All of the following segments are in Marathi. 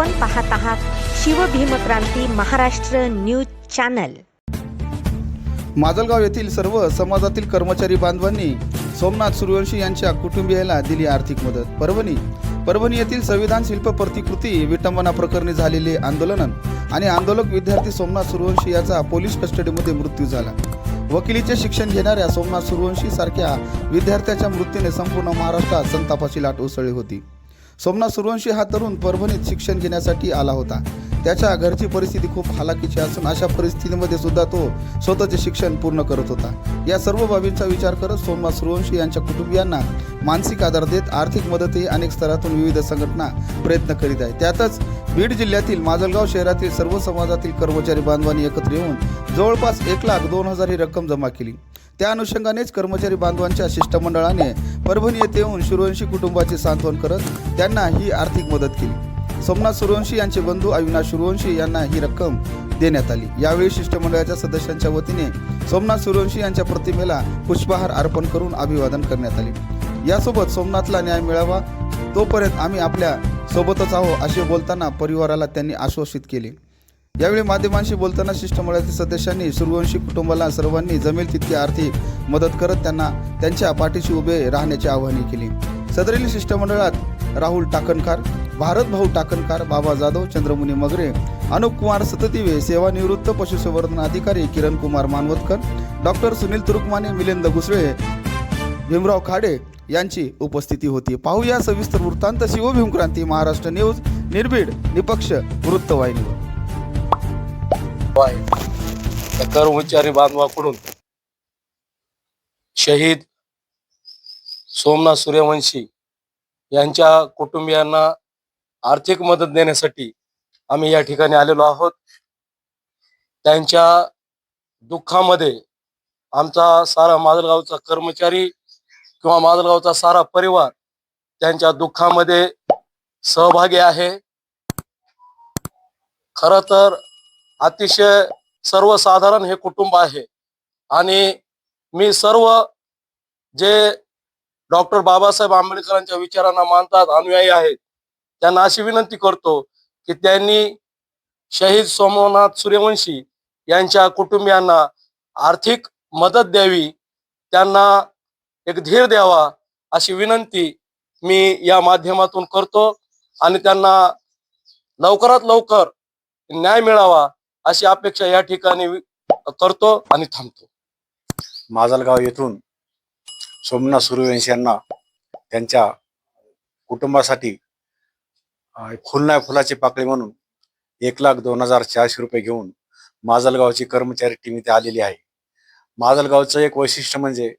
आपण पाहत आहात शिवभीमक्रांती महाराष्ट्र न्यूज चॅनल. माजलगाव येथील सर्व समाजातील कर्मचारी बांधवांनी सोमनाथ सूर्यवंशी यांच्या कुटुंबियाला दिली आर्थिक मदत. परभणी परभणी येथील संविधान शिल्प प्रतिकृती विटंबना प्रकरणी झालेले आंदोलन आणि आंदोलक विद्यार्थी सोमनाथ सूर्यवंशी याचा पोलीस कस्टडीमध्ये मृत्यू झाला. वकिलीचे शिक्षण घेणाऱ्या सोमनाथ सूर्यवंशी सारख्या विद्यार्थ्याच्या मृत्यूने संपूर्ण महाराष्ट्रात संतापाची लाट उसळली होती. सोमनाथ सुरवंशी हा तरुण परभणीत शिक्षण घेण्यासाठी आला होता. त्याच्या घरची परिस्थिती खूप हालाकीची असून अशा परिस्थितीमध्ये सुद्धा तो स्वतःचे शिक्षण पूर्ण करत होता. या सर्व बाबींचा विचार करत सोमवार सूर्यवंशी यांच्या कुटुंबियांना मानसिक आधार देत आर्थिक मदतही अनेक स्तरातून विविध संघटना प्रयत्न करीत आहे त्यातच बीड जिल्ह्यातील माजलगाव शहरातील सर्व समाजातील कर्मचारी बांधवांनी एकत्र येऊन जवळपास एक लाख दोन हजार ही रक्कम जमा केली. त्या अनुषंगानेच कर्मचारी बांधवांच्या शिष्टमंडळाने परभणी येथे येऊन शिरवंशी कुटुंबाचे सांत्वन करत त्यांना ही आर्थिक मदत केली. सोमनाथ सूर्यवंशी यांचे बंधू अविनाश सूर्यवंशी यांना ही रक्कम देण्यात आली. यावेळी शिष्टमंडळाच्या सदस्यांच्या वतीने सोमनाथ सूर्यवंशी यांच्या प्रतिमेला पुष्पहार अर्पण करून अभिवादन करण्यात आले. यासोबत सोमनाथला न्याय मिळावा तोपर्यंत आम्ही आपल्या सोबतच आहो असे बोलताना परिवाराला त्यांनी आश्वासित केले. यावेळी माध्यमांशी बोलताना शिष्टमंडळातील सदस्यांनी सूर्यवंशी कुटुंबाला सर्वांनी जमेल तितकी आर्थिक मदत करत त्यांना त्यांच्या पाठीशी उभे राहण्याची आवाहन केले. सदरील शिष्टमंडळात राहुल टाकणकार भारत भाऊ टाकणकार बाबा जाधव चंद्रमुनी मगरे अनुप कुमार सततिवे सेवानिवृत्त पशुसंवर्धन अधिकारी किरण कुमार मानवतकर डॉक्टर सुनील तुरुकमाने मिलिंद घुसळे भीमराव खाडे यांची उपस्थिती होती. पाहूया सविस्तर वृत्तांत. शिवभीमक्रांती महाराष्ट्र न्यूज निर्भीड निपक्ष वृत्तवाहिनीवर कर्मचारी बांधवाकडून शहीद सोमनाथ सूर्यवंशी यांच्या कुटुंबियांना आर्थिक मदत देण्यासाठी आम्ही या ठिकाणी आलेलो आहोत. त्यांच्या दुःखामध्ये आमचा सारा माजलगावचा कर्मचारी किंवा माजलगावचा सारा परिवार त्यांच्या दुःखामध्ये सहभागी आहे. खर तर अतिशय सर्वसाधारण हे कुटुंब आहे आणि मी सर्व जे डॉक्टर बाबासाहेब आंबेडकरांच्या विचारांना मानतात अनुयायी आहेत त्यांना अशी विनंती करतो की त्यांनी शहीद सोमनाथ सूर्यवंशी यांच्या कुटुंबियांना आर्थिक मदत द्यावी त्यांना एक धीर द्यावा अशी विनंती मी या माध्यमातून करतो आणि त्यांना लवकरात लवकर न्याय मिळावा अशी अपेक्षा या ठिकाणी करतो आणि थांबतो. माजलगाव येथून सोमनाथ सूर्यवंशी यांना त्यांच्या कुटुंबासाठी अं, फुलाची पाकळी म्हणून एक लाख दोन हजार चारशे रुपये घेऊन माजलगावची कर्मचारी टीम इथे आलेली आहे. माजलगावचं एक वैशिष्ट्य म्हणजे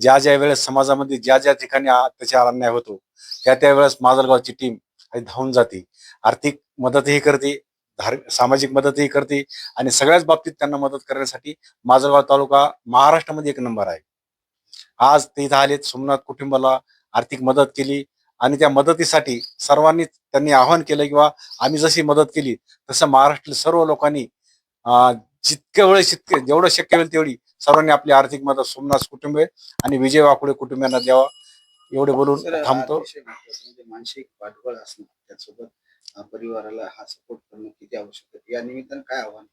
ज्या ज्या वेळेस समाजामध्ये ज्या ज्या ठिकाणी अत्याचार अन्याय होतो त्या त्या वेळेस माजलगावची टीम धावून जाते. आर्थिक मदतही करते धार्मिक सामाजिक मदतही करते आणि सगळ्याच बाबतीत त्यांना मदत करण्यासाठी माजलगाव तालुका महाराष्ट्रामध्ये एक नंबर आहे. आज ते इथं आलेत सोमनाथ कुटुंबाला आर्थिक मदत केली आणि त्या मदतीसाठी सर्वांनी त्यांनी आवाहन केलं किंवा आम्ही जशी मदत केली तसं महाराष्ट्रातील सर्व लोकांनी अं, जितक्या वेळेस जितके जेवढं शक्य होईल तेवढी सर्वांनी आपली आर्थिक मदत सोमनाथ कुटुंबे आणि विजय वाकुडे कुटुंबियांना द्यावा. एवढे बोलून थांबतो. म्हणजे मानसिक पाठबळ असणं त्यासोबत परिवाराला हा सपोर्ट करणं किती आवश्यक आहे? या निमित्तानं काय आव्हान?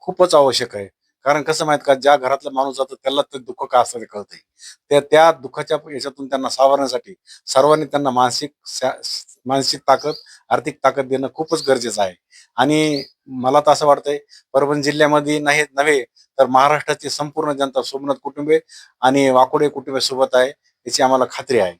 खूपच आवश्यक आहे. कारण कसं माहीत का ज्या घरातला माणूस जातो त्याला ते दुःख का असतं ते कळतंय? त्या त्या दुःखाच्या याच्यातून त्यांना सावरण्यासाठी सर्वांनी त्यांना मानसिक मानसिक ताकद आर्थिक ताकद देणं खूपच गरजेचं आहे. आणि मला तर असं वाटतंय परभणी जिल्ह्यामध्ये नाही नव्हे तर महाराष्ट्राची संपूर्ण जनता सोमनाथ कुटुंबे आणि वाकोडे कुटुंबे सोबत आहे याची आम्हाला खात्री आहे.